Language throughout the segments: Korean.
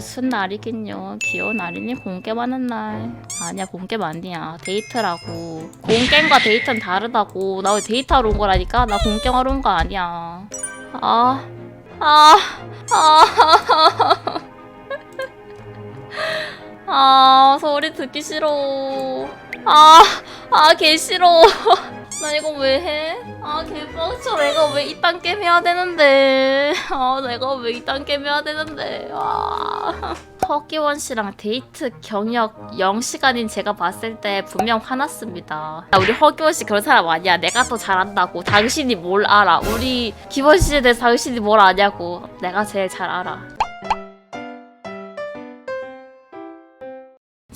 무슨 날이긴요. 귀여운 날이니 공개 많은 날. 아니야 공개 아니야. 데이트라고. 공개과 데이트는 다르다고. 나왜 데이트하러 온 거라니까? 나 공개하러 온 거 아니야. 아, 아, 아. 아, 소리 듣기 싫어. 아, 아, 개 싫어. 나 이거 왜 해? 아, 개빡쳐. 내가 왜 이딴 게임 해야 되는데. 아, 내가 왜 이딴 게임 해야 되는데. 아. 허기원 씨랑 데이트 경력 0시간인 제가 봤을 때 분명 화났습니다. 아, 우리 허기원 씨 그런 사람 아니야. 내가 더 잘한다고. 당신이 뭘 알아? 우리 기원 씨에 대해서 당신이 뭘 아냐고. 내가 제일 잘 알아.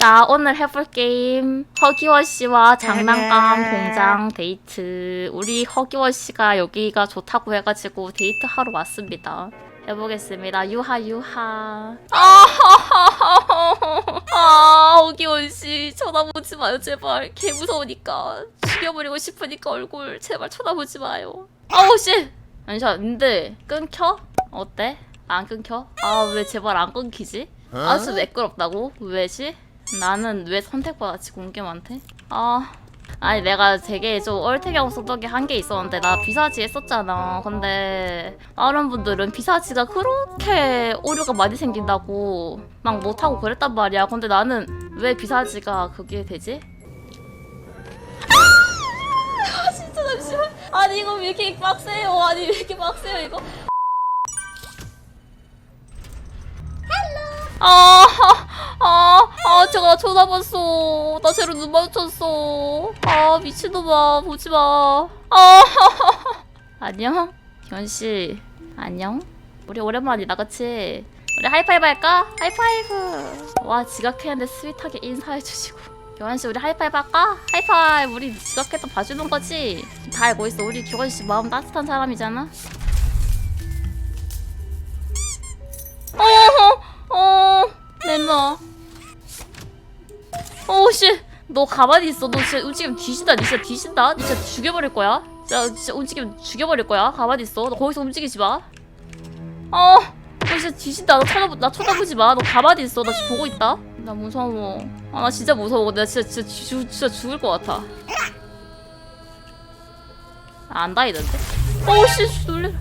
자, 오늘 해볼 게임 허기원 씨와 장난감 공장 데이트. 우리 허기원 씨가 여기가 좋다고 해가지고 데이트 하러 왔습니다. 해보겠습니다. 유하 유하. 아, 아 허기원 씨 쳐다보지 마요 제발. 개 무서우니까 죽여버리고 싶으니까 얼굴 제발 쳐다보지 마요. 아우 씨. 잠시만. 근데 끊겨? 어때? 안 끊겨? 아 왜 제발 안 끊기지? 아주 매끄럽다고? 왜지? 나는 왜 선택받았지 공개한테? 아 아니 내가 되게 좀 얼태경 소독이 한 게 있었는데 나 비사지 했었잖아. 근데 다른 분들은 비사지가 그렇게 오류가 많이 생긴다고 막 못하고 그랬단 말이야. 근데 나는 왜 비사지가 그게 되지? 아 진짜 잠시만. 아니 이거 왜 이렇게 빡세요? 아니 왜 이렇게 빡세요 이거? 아, 아, 아, 제가 쳐다봤어. 나 쟤로 눈 마주쳤어. 아, 미친놈아, 보지 마. 아, 안녕? 견씨, 안녕? 우리 오랜만이다, 그치? 우리 하이파이브 할까? 하이파이브! 와, 지각했는데 스윗하게 인사해주시고. 교환씨, 우리 하이파이브 할까? 하이파이브! 우리 지각했던 봐주는 거지? 다 알고 있어. 우리 교환씨 마음 따뜻한 사람이잖아? 어, 어, 멤버. 어, 씨. 너 가만히 있어. 너 진짜 움직이면 뒤진다. 니 진짜 뒤진다. 니 진짜 죽여버릴 거야. 진짜, 진짜 움직이면 죽여버릴 거야. 가만히 있어. 너 거기서 움직이지 마. 어, 너 진짜 뒤진다. 너 쳐다보, 나 쳐다보지 마. 너 가만히 있어. 나 지금 보고 있다. 나 무서워. 아, 나 진짜 무서워. 나 진짜, 진짜, 죽, 진짜 죽을 것 같아. 아, 안 다이던데? 어, 씨, 놀래.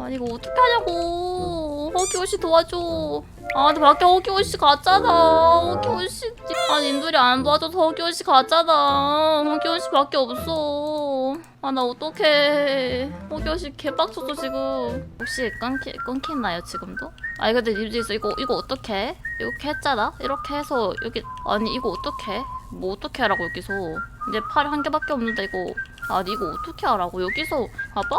아니 이거 어떻게 하냐고. 허기호 씨 도와줘. 아 근데 밖에 허기호 씨 갔잖아. 허기호 씨. 아니 님들이 안 도와줘서 허기호 씨 갔잖아. 허기호 씨 밖에 없어. 아 나 어떡해. 허기호 씨 개빡쳤어 지금. 혹시 끊기, 끊기나요 지금도? 아니 근데 님들 있어. 이거 이거 어떡해? 이렇게 했잖아? 이렇게 해서 여기 아니 이거 어떡해? 뭐 어떻게 하라고 여기서? 이제 팔이 한 개밖에 없는데 이거. 아니 이거 어떻게 하라고? 여기서 봐봐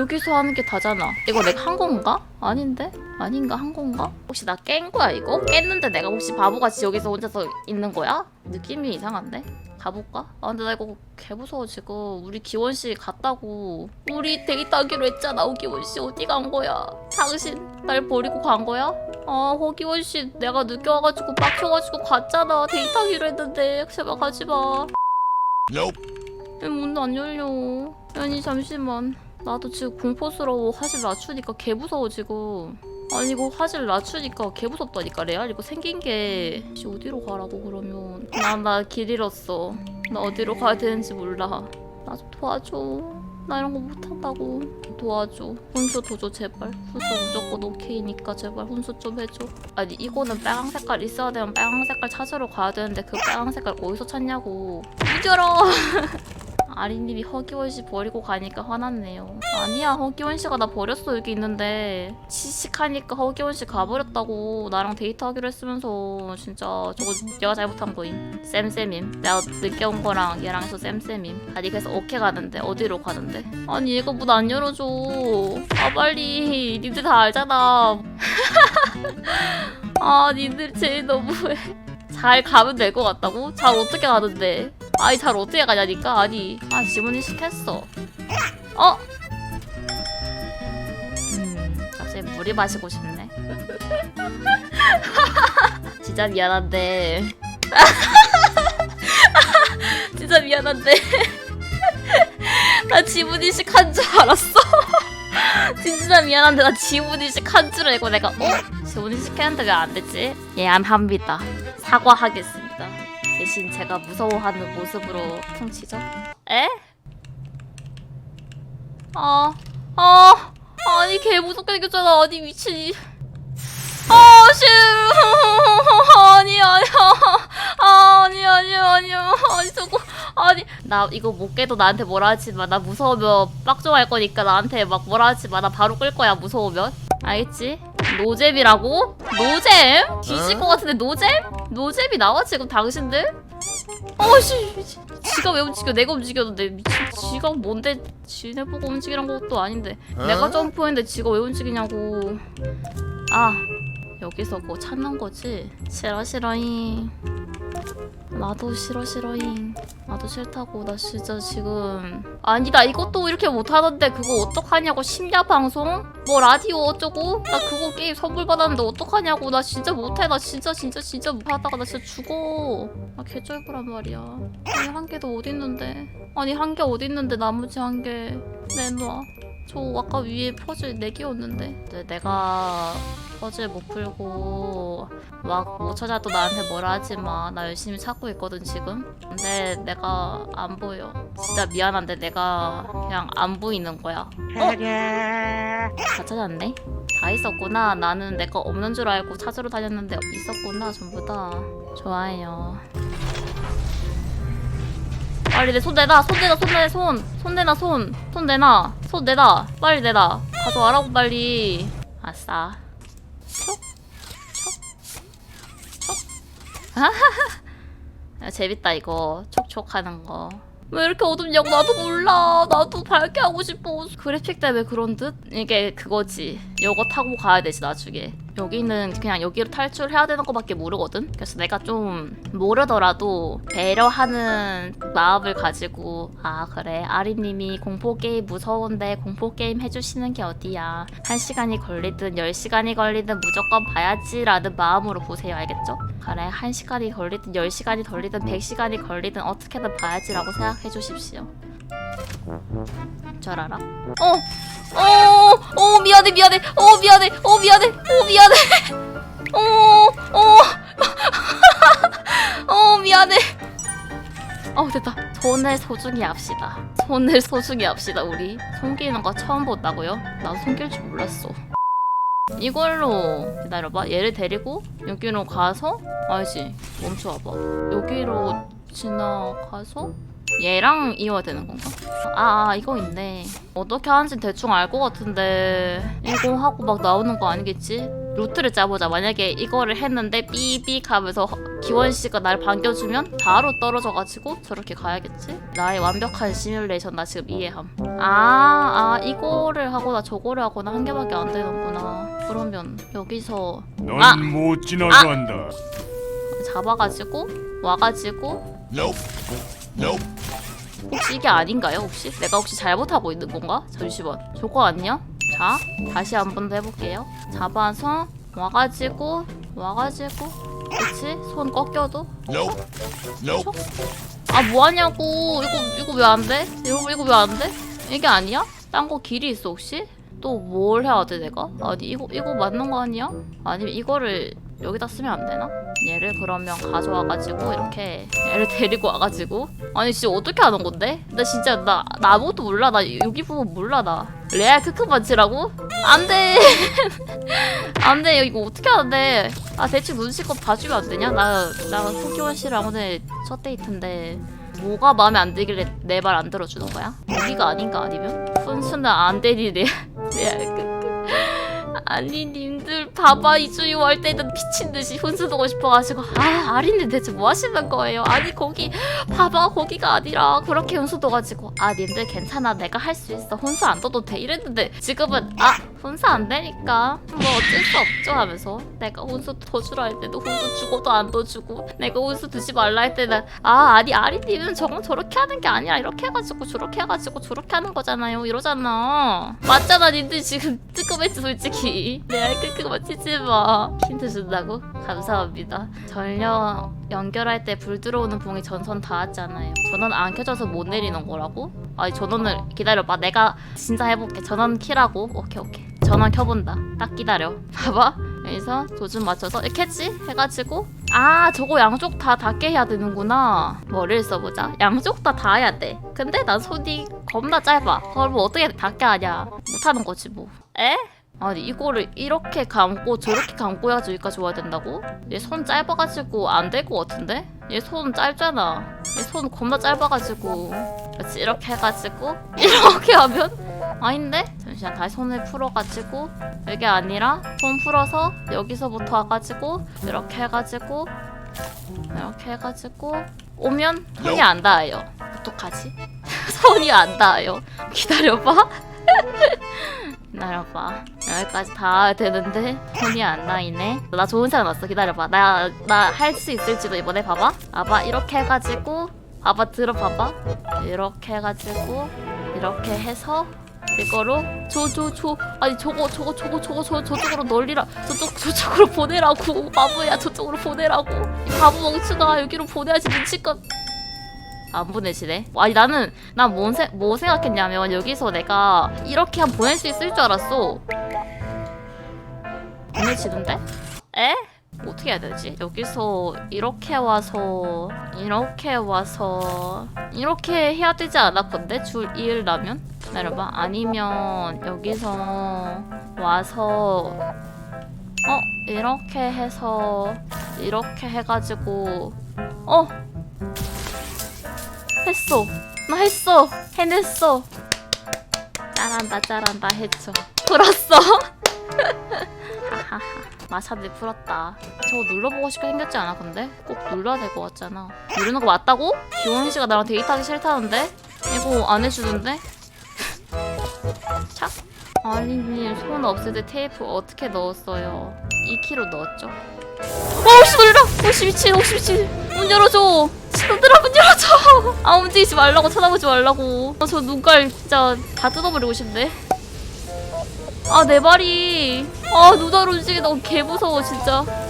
여기서 하는 게 다잖아. 이거 내가 한 건가? 아닌데? 아닌가 한 건가? 혹시 나 깬 거야 이거? 깼는데 내가 혹시 바보같이 여기서 혼자서 있는 거야? 느낌이 이상한데? 가볼까? 아 근데 나 이거 개 무서워 지금 우리 기원 씨 갔다고 우리 데이트하기로 했잖아 오 기원 씨 어디 간 거야? 당신 날 버리고 간 거야? 아 호기원 씨 내가 늦게 와가지고 빡쳐가지고 갔잖아 데이트하기로 했는데 제발 가지 마. 왜문안 열려? 아니 잠시만. 나도 지금 공포스러워. 화질 낮추니까 개 무서워 지금. 아니 이거 화질 낮추니까 개 무섭다니까 레알? 이거 생긴 게. 혹시 어디로 가라고 그러면? 나나길 잃었어. 나 어디로 가야 되는지 몰라. 나 좀 도와줘. 나 이런 거 못한다고. 도와줘. 훈수 도줘 제발. 훈수 무조건 오케이니까 제발. 훈수 좀 해줘. 아니 이거는 빨강 색깔 있어야 되면 빨강 색깔 찾으러 가야 되는데 그 빨강 색깔 어디서 찾냐고. 잊어라 아리님이 허기원 씨 버리고 가니까 화났네요. 아니야, 허기원 씨가 나 버렸어 여기 있는데 시식하니까 허기원 씨 가버렸다고 나랑 데이트하기로 했으면서 진짜 저거 내가 잘못한 거임. 쌤쌤임. 내가 늦게 온 거랑 얘랑 해서 쌤쌤임. 아니 그래서 어케 가는데 어디로 가는데? 아니 얘가 문 안 열어줘. 아 빨리. 니들 다 알잖아. 아 니들 제일 너무해. 잘 가면 될 것 같다고? 잘 어떻게 가는데? 아니 잘 어떻게 가냐니까 아니 아 지문인식 했어 어? 음 갑자기 물이 마시고 싶네 진짜 미안한데 진짜 미안한데 나 지문인식 한 줄 알았어 진짜 미안한데 나 지문인식 한 줄 알고 내가 어? 지원이 시켰는데 왜안 됐지? 예, 안 합니다. 사과하겠습니다. 대신 제가 무서워하는 모습으로 퉁치죠. 에? 아, 아, 아니 개 무섭게 생겼잖아. 아니 미친. 이- 아, 씨. 아니 아니 아, 아니 아니 아니 아니 저거 아니 나 이거 못 깨도 나한테 뭐라 하지 마. 나 무서우면 빡종할 거니까 나한테 막 뭐라 하지 마. 나 바로 끌 거야 무서우면. 알겠지? 노잼이라고? 노잼? 뒤질 것 같은데 노잼? 노잼이 나와 지금 당신들? 어씨 지가 왜 움직여? 내가 움직였는데 미친. 지가 뭔데? 지네 보고 움직이란 것도 아닌데. 내가 점프했는데 지가 왜 움직이냐고. 아 여기서 뭐 찾는 거지? 싫어 싫어잉 나도 싫어 싫어잉. 나도 싫다고. 나 진짜 지금 아니 나 이것도 이렇게 못하던데 그거 어떡하냐고. 심야 방송? 뭐 라디오 어쩌고? 나 그거 게임 선물 받았는데 어떡하냐고. 나 진짜 못해. 나 진짜 진짜 진짜 못하다가 나 진짜 죽어. 나 개쩔부란 말이야. 아니 한 개도 어딨는데? 아니 한 개 어딨는데 나머지 한 개. 내놔 저 아까 위에 퍼즐 4개였는데 근데 내가 퍼즐 못 풀고 막 못 찾아도 나한테 뭐라 하지 마. 나 열심히 찾고 있거든 지금. 근데 내가 안 보여. 진짜 미안한데 내가 그냥 안 보이는 거야. 어? 다 찾았네. 다 있었구나. 나는 내가 없는 줄 알고 찾으러 다녔는데 있었구나 전부 다. 좋아요. 빨리 내 손 내놔. 손 내놔. 손 내놔. 손. 손 내놔. 손. 손 내놔. 손 내놔. 빨리 내놔. 가져와라고 빨리. 아싸. 야, 재밌다 이거 촉촉하는 거. 왜 이렇게 어둡냐고 나도 몰라. 나도 밝게 하고 싶어. 그래픽 때문에 그런 듯? 이게 그거지. 요거 타고 가야 되지 나중에. 여기는 그냥 여기로 탈출해야 되는 거밖에 모르거든. 그래서 내가 좀 모르더라도 배려하는 마음을 가지고 아 그래 아리님이 공포 게임 무서운데 공포 게임 해주시는 게 어디야? 한 시간이 걸리든 열 시간이 걸리든 무조건 봐야지라는 마음으로 보세요. 알겠죠? 그래 한 시간이 걸리든 열 시간이 걸리든 백 시간이 걸리든 어떻게든 봐야지라고 생각해 주십시오. 잘 알아? 어, 어, 어 미안해 미안해, 어 미안해, 어 미안해, 어 미안해, 어, 어, 어 미안해. 어 됐다. 손을 소중히 합시다. 손을 소중히 합시다 우리. 손기는 거 처음 본다고요? 나도 손길 줄 몰랐어. 이걸로 기다려봐. 얘를 데리고 여기로 가서 아니지 멈춰와봐. 여기로 지나가서 얘랑 이어야 되는 건가? 아, 아 이거 있네. 어떻게 하는지 대충 알 것 같은데 이거 하고 막 나오는 거 아니겠지? 루트를 짜보자. 만약에 이거를 했는데 삐삐 하면서 기원 씨가 날 반겨주면 바로 떨어져가지고 저렇게 가야겠지? 나의 완벽한 시뮬레이션 나 지금 이해함. 아, 아 이거를 하거나 저거를 하거나 한 개밖에 안 되는구나. 그러면 여기서 넌 아! 못 지나간다. 잡아가지고 와가지고 Nope. 혹시 이게 아닌가요? 혹시 내가 혹시 잘못하고 있는 건가? 잠시만 저거 아니야? 자 다시 한 번 더 해볼게요. 잡아서 와가지고 와가지고 그치? 손 꺾여도. 아 뭐하냐고 이거 이거 왜 안 돼? 이거 이거 왜 안 돼? 이게 아니야? 딴 거 길이 있어 혹시? 또 뭘 해야 돼 내가? 아니 이거 이거 맞는 거 아니야? 아니면 이거를 여기다 쓰면 안 되나? 얘를 그러면 가져와가지고 이렇게 얘를 데리고 와가지고 아니 진짜 어떻게 하는 건데? 나 진짜 나, 나 아무것도 몰라 나 여기 부분 몰라 나 레알 크크반치라고? 안돼 안돼 이거 어떻게 하는데 아 대충 눈치껏 봐주면 안 되냐? 나나 토끼원 씨랑 오늘 첫 데이트인데 뭐가 마음에 안 들길래 내 말 안 들어주는 거야? 여기가 아닌가 아니면? 훈수는 안 되리네 레알 크크 아니 님들 봐봐 이주유 할 때는 미친 듯이 훈수 두고 싶어가지고 아 아린님 대체 뭐 하시는 거예요? 아니 거기 봐봐 거기가 아니라 그렇게 훈수 둬가지고 아 님들 괜찮아. 내가 할 수 있어. 훈수 안 둬도 돼. 이랬는데 지금은 아 훈수 안 되니까 뭐 어쩔 수 없죠 하면서 내가 훈수 둬주라 할 때도 훈수 주고도 안 둬주고 내가 훈수 두지 말라 할 때는 아 아니 아린님은 저건 저렇게 하는 게 아니라 이렇게 해가지고 저렇게 해가지고 저렇게 하는 거잖아요. 이러잖아. 맞잖아 님들 지금 뜨끔했지 솔직히 내 알끌끌 맞히지 마. 힌트 준다고? 감사합니다. 전력 연결할 때 불 들어오는 봉이 전선 닿았잖아요. 전원 안 켜져서 못 내리는 거라고? 아니 전원을 기다려봐. 내가 진짜 해볼게. 전원 키라고? 오케이 오케이. 전원 켜본다. 딱 기다려. 봐봐. 여기서 조준 맞춰서 이렇게 했지? 해가지고. 아 저거 양쪽 다 닿게 해야 되는구나. 머리를 써보자? 양쪽 다 닿아야 돼. 근데 난 손이 겁나 짧아. 그걸 뭐 어떻게 닿게 하냐? 못하는 거지 뭐. 에? 아니 이거를 이렇게 감고 저렇게 감고 해가지고 여기까지 와야 된다고? 얘 손 짧아가지고 안 될 것 같은데? 얘 손 짧잖아 얘 손 겁나 짧아가지고 그렇지 이렇게 해가지고 이렇게 하면 아닌데? 잠시만 다시 손을 풀어가지고 이게 아니라 손 풀어서 여기서부터 와가지고 이렇게 해가지고 이렇게 해가지고 오면 손이 안 닿아요 어떡하지? 손이 안 닿아요 기다려봐 기다려봐. 여기까지 닿아야 되는데? 손이 안 닿이네. 나 좋은 생각 났어. 기다려봐. 나 나 할 수 있을지도 이번에 봐봐. 봐봐. 이렇게 해가지고 봐봐. 들어봐봐. 이렇게 해가지고 이렇게 해서 이거로 저저저 아니 저거 저거 저거 저거 저 저쪽으로 널리라. 저쪽 저쪽으로 보내라고. 바보야 저쪽으로 보내라고. 이 바보 멍청아 여기로 보내야지. 눈치껏 안 보내시네. 아니 나는 난뭐 뭐 생각했냐면 여기서 내가 이렇게 한 보낼 수 있을 줄 알았어. 보내지는데? 에? 뭐 어떻게 해야 되지? 여기서 이렇게 와서 이렇게 와서 이렇게 해야 되지 않았건데 줄 이으려면? 기다려봐 아니면 여기서 와서 어 이렇게 해서 이렇게 해가지고 어 했어 나 했어 해냈어 잘한다 잘한다 했죠 풀었어 마사드 풀었다 저거 눌러보고 싶게 생겼지 않아 근데? 꼭 눌러야 될 것 같잖아 누르는 거 맞다고? 기원 씨가 나랑 데이트하기 싫다는데? 이거 안 해주는데? 착 아니님 손 없을 때 테이프 어떻게 넣었어요? 2kg 넣었죠 어우씨 놀라! 어우씨 미친 어우씨 미친 문 열어줘. 친구들아 문 열어줘. 아 움직이지 말라고 쳐다보지 말라고. 아, 저 눈깔 진짜 다 뜯어버리고 싶네. 아 내 발이. 아 눈알 움직이 너무 개무서워 진짜. 나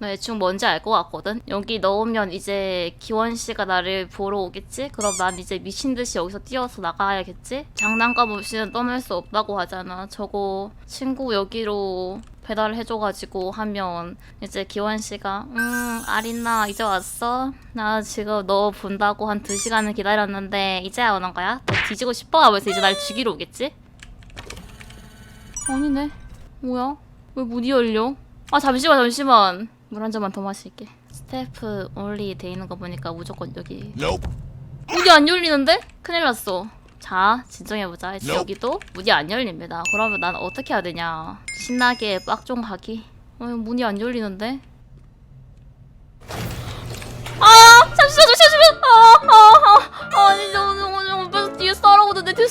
대충 뭔지 알 것 같거든 여기 넣으면 이제 기원 씨가 나를 보러 오겠지? 그럼 난 이제 미친 듯이 여기서 뛰어서 나가야겠지? 장난감 없이는 떠날 수 없다고 하잖아 저거 친구 여기로 배달을 해줘가지고 하면 이제 기원 씨가 음 아린나 이제 왔어? 나 지금 너 본다고 한 두 시간을 기다렸는데 이제야 오는 거야? 너 뒤지고 싶어? 하면서 이제 날 죽이러 오겠지? 아니네 뭐야? 왜 문이 열려? 아 잠시만 잠시만 물 한 잔만 더 마실게 스태프 올리 돼 있는 거 보니까 무조건 여기 Nope. 문이 안 열리는데? 큰일 났어. 자, 진정해보자. 이제 Nope. 여기도 문이 안 열립니다. 그러면 난 어떻게 해야 되냐? 신나게 빡종 하기. 어, 문이 안 열리는데?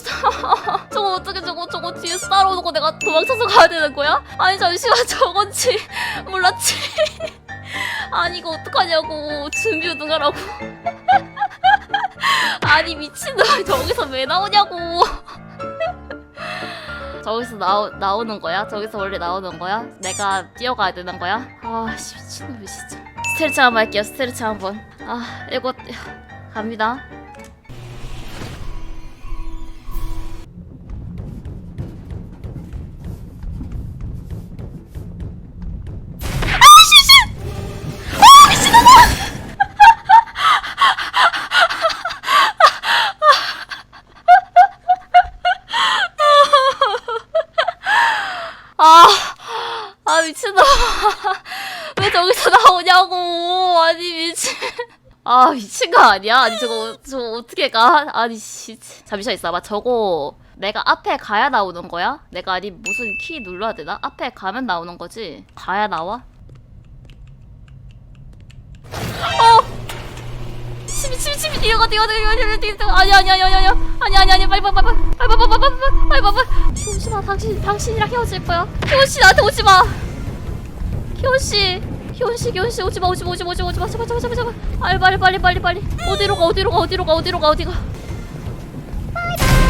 따라... 저거 어떻게, 저거, 저거 뒤에서 따라오는 거 내가 도망쳐서 가야 되는 거야? 아니, 잠시만, 저건지. 몰랐지. 아니, 이거 어떡하냐고. 준비 운동하라고. 아니 미친놈 저기서 왜 나오냐고 저기서 나오, 나오는 거야? 저기서 원래 나오는 거야? 내가 뛰어가야 되는 거야? 아씨 미친놈이 진짜 스트레치 한번 할게요 스트레치 한번 아 이거 갑니다 아, 아 미친다. 왜 저기서 나오냐고. 아니 미친. 아 미친 거 아니야? 아니 저거 저거 어떻게 가? 아니 씨. 잠시만 있어봐. 저거 내가 앞에 가야 나오는 거야? 내가 아니 무슨 키 눌러야 되나? 앞에 가면 나오는 거지? 가야 나와? 어! 미친 미친 미친 뛰어가 뛰어가 뛰어가 뛰어가 뛰어가 아니 아니 아니 아니 아니. 아니 아니 아니. 빨리 빨리 빨리 빨리. 빨리 빨리 빨리 빨리 빨리 빨리 빨리. 키오씨 나 당신 당신이랑 헤어질 거야. 키오씨 나한테 오지 마. 키오씨 키오씨 키오씨 오지 마 오지 마 오지 마 오지 마 오지 마. 제발 제발 제발 제발 빨리 빨리 빨리 빨리 빨리. 어디로 가 어디로 가 어디로 가 어디로 가 어디가.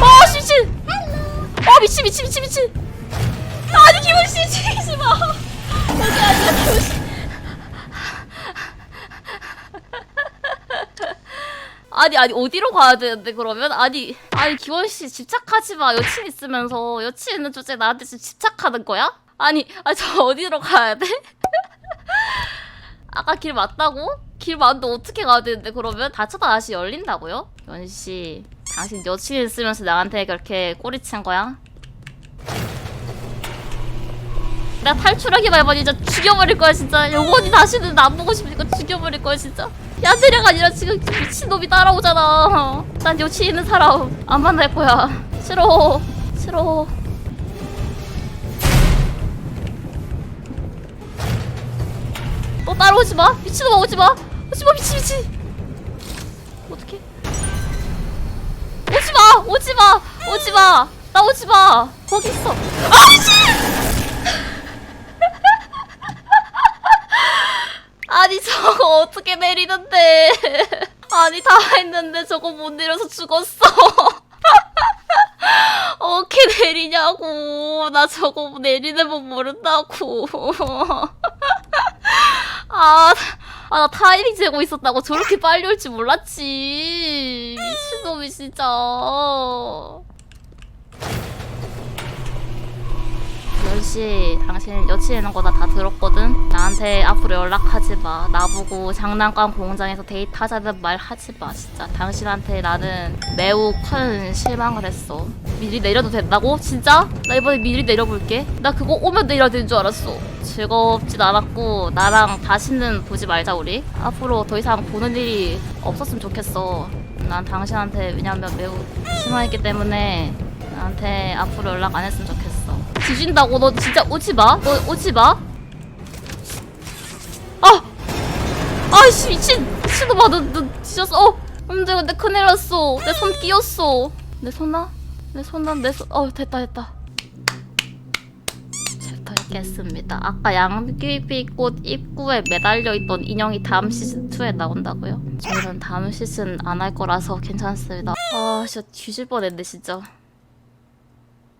아 씨, 미친. 어 미친 미친 미친 미친. 아니 키오씨 죽이지 마. 여기 아니야 키오씨 아니 아니 어디로 가야 되는데 그러면 아니 아니 기원 씨 집착하지 마 여친 있으면서 여친 있는 주제에 나한테 지금 집착하는 거야? 아니, 아, 저 어디로 가야 돼? 아까 길 맞다고? 길 맞는데 어떻게 가야 되는데 그러면 닫혀다 다시 열린다고요? 연씨 당신 여친 있으면서 나한테 그렇게 꼬리친 거야? 내가 탈출하기만 해봐 진짜 죽여버릴 거야 진짜 영원히 다시는 나안 보고 싶으니까 죽여버릴 거야 진짜 야들이가 아니라 지금 미친놈이 따라오잖아. 난 여친 있는 사람 안 만날 거야. 싫어. 싫어. 너 따라오지 마. 미친놈아 오지 마. 오지 마 미친 미친. 어떡해? 오지 마 오지 마 오지 마나 오지 마. 거기 있어. 아 미친 아니 저거 어떻게 내리는데 아니 다 했는데 저거 못 내려서 죽었어 어떻게 내리냐고 나 저거 내리는 법 모른다고 아, 아, 나 타이밍 재고 있었다고 저렇게 빨리 올 줄 몰랐지. 미친놈이 진짜. 연씨, 당신 여친 있는 거나다 들었거든? 나한테 앞으로 연락하지 마. 나보고 장난감 공장에서 데이트하자는 말 하지 마, 진짜. 당신한테 나는 매우 큰 실망을 했어. 미리 내려도 된다고? 진짜? 나 이번에 미리 내려볼게. 나 그거 오면 내려야 되는 줄 알았어. 즐겁진 않았고, 나랑 다시는 보지 말자, 우리. 앞으로 더 이상 보는 일이 없었으면 좋겠어. 난 당신한테 왜냐면 매우 실망했기 때문에 나한테 앞으로 연락 안 했으면 좋겠어. 뒤진다고 너 진짜 오지 마. 너 오지 마. 아, 아이씨 미친 미친놈아 너, 너 뒤졌어. 어, 근데 근데 큰일 났어. 내 손 끼었어. 내 손나? 내 손나 내 손. 어 됐다 됐다. 챕터 읽겠습니다. 아까 양귀비꽃 입구에 매달려 있던 인형이 다음 시즌 2에 나온다고요? 저는 다음 시즌 안 할 거라서 괜찮습니다. 아 진짜 뒤질 뻔했네 진짜.